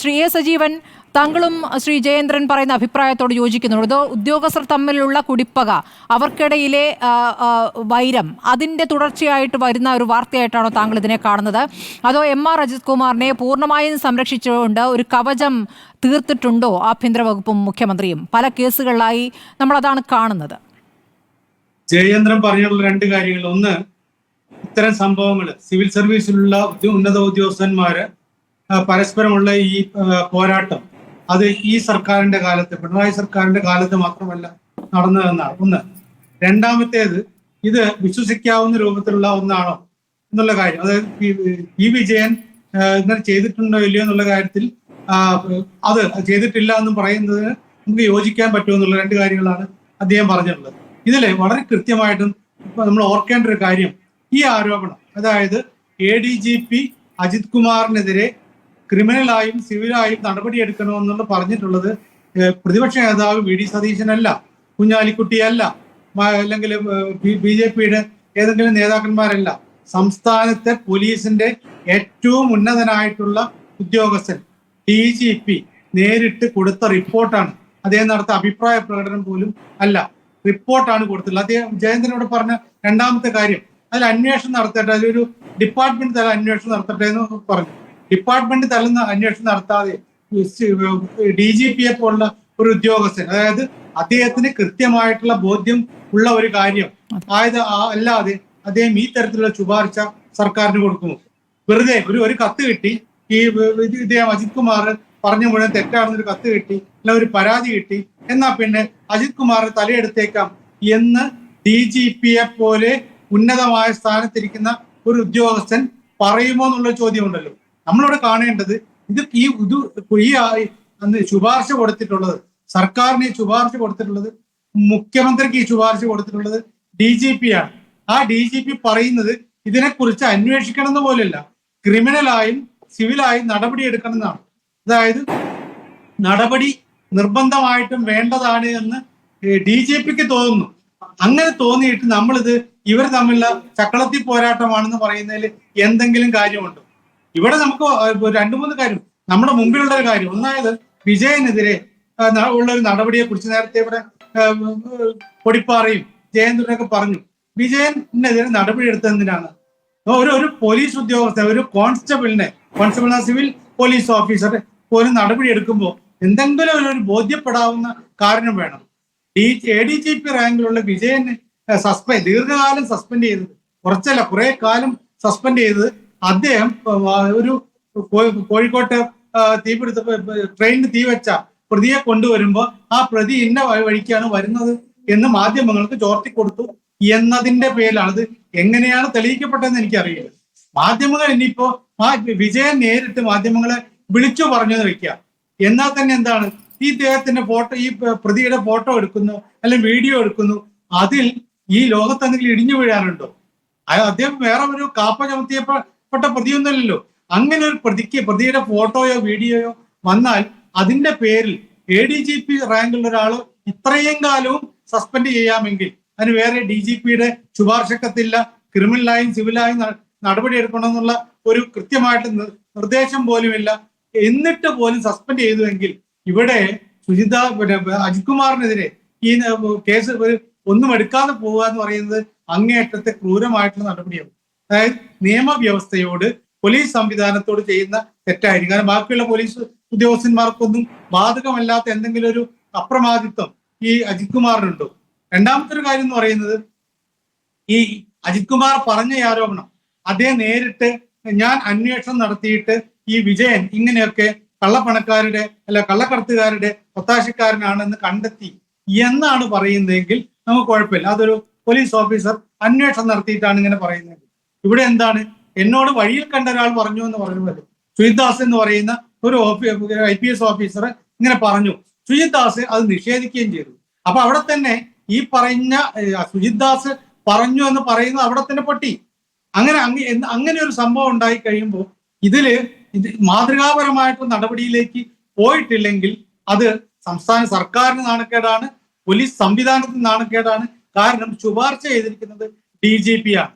Shri A Sajeevan താങ്കളും ശ്രീ ജയേന്ദ്രൻ പറയുന്ന അഭിപ്രായത്തോട് യോജിക്കുന്നുണ്ട്. ഉദ്യോഗസ്ഥർ തമ്മിലുള്ള കുടിപ്പക അവർക്കിടയിലെ വൈരം അതിന്റെ തുടർച്ചയായിട്ട് വരുന്ന ഒരു വാർത്തയായിട്ടാണോ താങ്കൾ ഇതിനെ കാണുന്നത്? അതോ എം ആർ അജിത് കുമാറിനെ പൂർണമായും സംരക്ഷിച്ചുകൊണ്ട് ഒരു കവചം തീർത്തിട്ടുണ്ടോ ആഭ്യന്തര വകുപ്പും മുഖ്യമന്ത്രിയും? പല കേസുകളിലായി നമ്മൾ അതാണ് കാണുന്നത്. ജയേന്ദ്രൻ പറഞ്ഞിട്ടുള്ള രണ്ട് കാര്യങ്ങൾ. ഒന്ന് ഇത്തരം സംഭവങ്ങൾ സിവിൽ സർവീസിലുള്ള ഉന്നത ഉദ്യോഗസ്ഥന്മാര് പരസ്പരമുള്ള ഈ പോരാട്ടം അത് ഈ സർക്കാരിന്റെ കാലത്ത് പിണറായി സർക്കാരിന്റെ കാലത്ത് മാത്രമല്ല നടന്നതെന്നാണ്. ഒന്ന്. രണ്ടാമത്തേത് ഇത് വിശ്വസിക്കാവുന്ന രൂപത്തിലുള്ള ഒന്നാണോ എന്നുള്ള കാര്യം. അതായത് പി- വിജയൻ ഇങ്ങനെ ചെയ്തിട്ടുണ്ടോ ഇല്ലയോ എന്നുള്ള കാര്യത്തിൽ അത് ചെയ്തിട്ടില്ല എന്ന് പറയുന്നതിന് നമുക്ക് യോജിക്കാൻ പറ്റുമോ എന്നുള്ള രണ്ട് കാര്യങ്ങളാണ് അദ്ദേഹം പറഞ്ഞിട്ടുള്ളത്. ഇതിലെ വളരെ കൃത്യമായിട്ടും നമ്മൾ ഓർക്കേണ്ട ഒരു കാര്യം ഈ ആരോപണം അതായത് A D G P Ajith കുമാറിനെതിരെ ക്രിമിനലായും സിവിലായും നടപടിയെടുക്കണമെന്നുള്ള പറഞ്ഞിട്ടുള്ളത് പ്രതിപക്ഷ നേതാവ് വി ഡി സതീശനല്ല കുഞ്ഞാലിക്കുട്ടിയല്ല അല്ലെങ്കിൽ ബി ജെ പിയുടെ ഏതെങ്കിലും നേതാക്കന്മാരല്ല. സംസ്ഥാനത്തെ പോലീസിന്റെ ഏറ്റവും ഉന്നതനായിട്ടുള്ള ഉദ്യോഗസ്ഥൻ ഡി ജി പി നേരിട്ട് കൊടുത്ത റിപ്പോർട്ടാണ്. അദ്ദേഹം നടത്തിയ അഭിപ്രായ പ്രകടനം പോലും അല്ല. റിപ്പോർട്ടാണ് കൊടുത്തിട്ടുള്ളത്. അദ്ദേഹം ജയേന്ദ്രനോട് പറഞ്ഞ രണ്ടാമത്തെ കാര്യം അതിൽ അന്വേഷണം നടത്തട്ടെ അതിലൊരു ഡിപ്പാർട്ട്മെന്റ് തല അന്വേഷണം നടത്തട്ടെ എന്ന് പറഞ്ഞു. ഡിപ്പാർട്ട്മെന്റ് തലന്ന് അന്വേഷണം നടത്താതെ ഡി ജി പിയെ പോലുള്ള ഒരു ഉദ്യോഗസ്ഥൻ അതായത് അദ്ദേഹത്തിന് കൃത്യമായിട്ടുള്ള ബോധ്യം ഉള്ള ഒരു കാര്യം. ആയത് അല്ലാതെ അദ്ദേഹം ഈ തരത്തിലുള്ള ശുപാർശ സർക്കാരിന് കൊടുക്കുന്നു. വെറുതെ ഒരു ഒരു കത്ത് കിട്ടി. ഈ ഇദ്ദേഹം അജിത് കുമാർ പറഞ്ഞ മുഴുവൻ തെറ്റാണെന്നൊരു കത്ത് കിട്ടി. അല്ല ഒരു പരാതി കിട്ടി. എന്നാ പിന്നെ അജിത് കുമാർ തലയെടുത്തേക്കാം എന്ന് ഡി ജി പിയെ പോലെ ഉന്നതമായ സ്ഥാനത്തിരിക്കുന്ന ഒരു ഉദ്യോഗസ്ഥൻ പറയുമോ എന്നുള്ള ചോദ്യമുണ്ടല്ലോ നമ്മളിവിടെ കാണേണ്ടത് ഇത് ഈ ഇത് ഈ അന്ന് ശുപാർശ കൊടുത്തിട്ടുള്ളത് സർക്കാരിന് ശുപാർശ കൊടുത്തിട്ടുള്ളത് മുഖ്യമന്ത്രിക്ക് ഈ ശുപാർശ കൊടുത്തിട്ടുള്ളത് ഡി ജി പി ആണ്. ആ ഡി ജി പി പറയുന്നത് ഇതിനെക്കുറിച്ച് അന്വേഷിക്കണം എന്ന് പോലെയല്ല ക്രിമിനലായും സിവിലായും നടപടി എടുക്കണം എന്നാണ് അതായത് നടപടി നിർബന്ധമായിട്ടും വേണ്ടതാണ് എന്ന് ഡി ജി പിക്ക് തോന്നുന്നു. അങ്ങനെ തോന്നിയിട്ട് നമ്മളിത് ഇവർ തമ്മിലുള്ള ചക്കളത്തി പോരാട്ടമാണെന്ന് പറയുന്നതിൽ എന്തെങ്കിലും കാര്യമുണ്ടോ? ഇവിടെ നമുക്ക് രണ്ടു മൂന്ന് കാര്യം. നമ്മുടെ മുമ്പിലുള്ള ഒരു കാര്യം. ഒന്നായത് വിജയനെതിരെ ഉള്ള ഒരു നടപടിയെ കുറിച്ച് നേരത്തെ ഇവിടെ പൊടിപ്പാറയും ജയേന്ദ്രനൊക്കെ പറഞ്ഞു. വിജയനെതിരെ നടപടി എടുത്തതിനാണ് ഒരു ഒരു പോലീസ് ഉദ്യോഗസ്ഥ ഒരു കോൺസ്റ്റബിളിനെ കോൺസ്റ്റബിൾ സിവിൽ പോലീസ് ഓഫീസർ ഒരു നടപടി എടുക്കുമ്പോൾ എന്തെങ്കിലും ഒരു ബോധ്യപ്പെടാവുന്ന കാരണം വേണം. D A D G P റാങ്കിലുള്ള വിജയനെ സസ്പെൻഡ് ദീർഘകാലം സസ്പെൻഡ് ചെയ്തത് കുറച്ചല്ല കുറെ കാലം സസ്പെൻഡ് ചെയ്തത് അദ്ദേഹം ഒരു കോഴിക്കോട്ടെ തീപിടുത്ത ട്രെയിനിന് തീ വെച്ച പ്രതിയെ കൊണ്ടുവരുമ്പോൾ ആ പ്രതി ഇന്ന വഴിക്കാണ് വരുന്നത് എന്ന് മാധ്യമങ്ങൾക്ക് ചോർത്തി കൊടുത്തു എന്നതിന്റെ പേരിലാണ് അത് എങ്ങനെയാണ് തെളിയിക്കപ്പെട്ടതെന്ന് എനിക്കറിയില്ല. മാധ്യമങ്ങൾ ഇനിയിപ്പോ ആ വിജയൻ നേരിട്ട് മാധ്യമങ്ങളെ വിളിച്ചു പറഞ്ഞു വെക്കുക. എന്നാൽ തന്നെ എന്താണ്? ഈ ഇദ്ദേഹത്തിന്റെ ഫോട്ടോ ഈ പ്രതിയുടെ ഫോട്ടോ എടുക്കുന്നു അല്ലെങ്കിൽ വീഡിയോ എടുക്കുന്നു അതിൽ ഈ ലോകത്ത് എന്തെങ്കിലും ഇടിഞ്ഞു വീഴാനുണ്ടോ അദ്ദേഹം വേറെ ഒരു കാപ്പ ചുമത്തിയപ്പെട്ട പ്രതിയൊന്നുമല്ലല്ലോ. അങ്ങനെ ഒരു പ്രതിക്ക് പ്രതിയുടെ ഫോട്ടോയോ വീഡിയോയോ വന്നാൽ അതിന്റെ പേരിൽ എ ഡി ജി പി റാങ്കുള്ള ഒരാൾ ഇത്രയും കാലവും സസ്പെൻഡ് ചെയ്യാമെങ്കിൽ അതിന് വേറെ ഡി ജി പിയുടെ ശുപാർശക്കത്തില്ല ക്രിമിനലായും സിവിലായും നടപടി എടുക്കണമെന്നുള്ള ഒരു കൃത്യമായിട്ട് നിർദ്ദേശം പോലുമില്ല. എന്നിട്ട് പോലും സസ്പെൻഡ് ചെയ്തുവെങ്കിൽ ഇവിടെ സുജിത അജിത് കുമാറിനെതിരെ ഈ കേസ് ഒന്നും എടുക്കാതെ പോവുക എന്ന് പറയുന്നത് അങ്ങേയറ്റത്തെ ക്രൂരമായിട്ടുള്ള നടപടിയാണ് അതായത് നിയമവ്യവസ്ഥയോട് പോലീസ് സംവിധാനത്തോട് ചെയ്യുന്ന തെറ്റായിരിക്കും. കാരണം ബാക്കിയുള്ള പോലീസ് ഉദ്യോഗസ്ഥന്മാർക്കൊന്നും ബാധകമല്ലാത്ത എന്തെങ്കിലും ഒരു അപ്രമാദിത്വം ഈ അജിത് കുമാറിനുണ്ടോ രണ്ടാമത്തെ ഒരു കാര്യം എന്ന് പറയുന്നത് ഈ അജിത് കുമാർ പറഞ്ഞ ആരോപണം അദ്ദേഹം നേരിട്ട് ഞാൻ അന്വേഷണം നടത്തിയിട്ട് ഈ വിജയൻ ഇങ്ങനെയൊക്കെ കള്ളപ്പണക്കാരുടെ അല്ല കള്ളക്കടത്തുകാരുടെ ഒത്താശക്കാരനാണെന്ന് കണ്ടെത്തി എന്നാണ് പറയുന്നതെങ്കിൽ നമുക്ക് കുഴപ്പമില്ല. അതൊരു പോലീസ് ഓഫീസർ അന്വേഷണം നടത്തിയിട്ടാണ് ഇങ്ങനെ പറയുന്നത്. ഇവിടെ എന്താണ്? എന്നോട് വഴിയിൽ കണ്ട ഒരാൾ പറഞ്ഞു എന്ന് പറഞ്ഞുവല്ലോ സുജിത് ദാസ് എന്ന് പറയുന്ന ഒരു ഐ പി എസ് ഓഫീസർ ഇങ്ങനെ പറഞ്ഞു. സുജിത് ദാസ് അത് നിഷേധിക്കുകയും ചെയ്തു. അപ്പൊ അവിടെ തന്നെ ഈ പറഞ്ഞ സുജിദാസ് പറഞ്ഞു എന്ന് പറയുന്ന അവിടെ തന്നെ പൊട്ടി. അങ്ങനെ അങ്ങനെ ഒരു സംഭവം ഉണ്ടായി കഴിയുമ്പോൾ ഇതിൽ ഇത് മാതൃകാപരമായിട്ടുള്ള നടപടിയിലേക്ക് പോയിട്ടില്ലെങ്കിൽ അത് സംസ്ഥാന സർക്കാരിന് നാണക്കേടാണ് പോലീസ് സംവിധാനത്തിന് നാണക്കേടാണ്. കാരണം ശുപാർശ ചെയ്തിരിക്കുന്നത് ഡി ജി പി ആണ്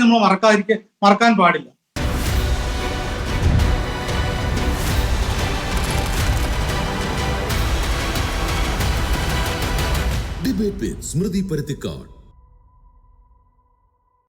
നമ്മൾ മറക്കാതിരിക്ക മറക്കാൻ പാടില്ല. ഡിബേറ്റ് സ്മൃതി പരത്തിക്കാട്.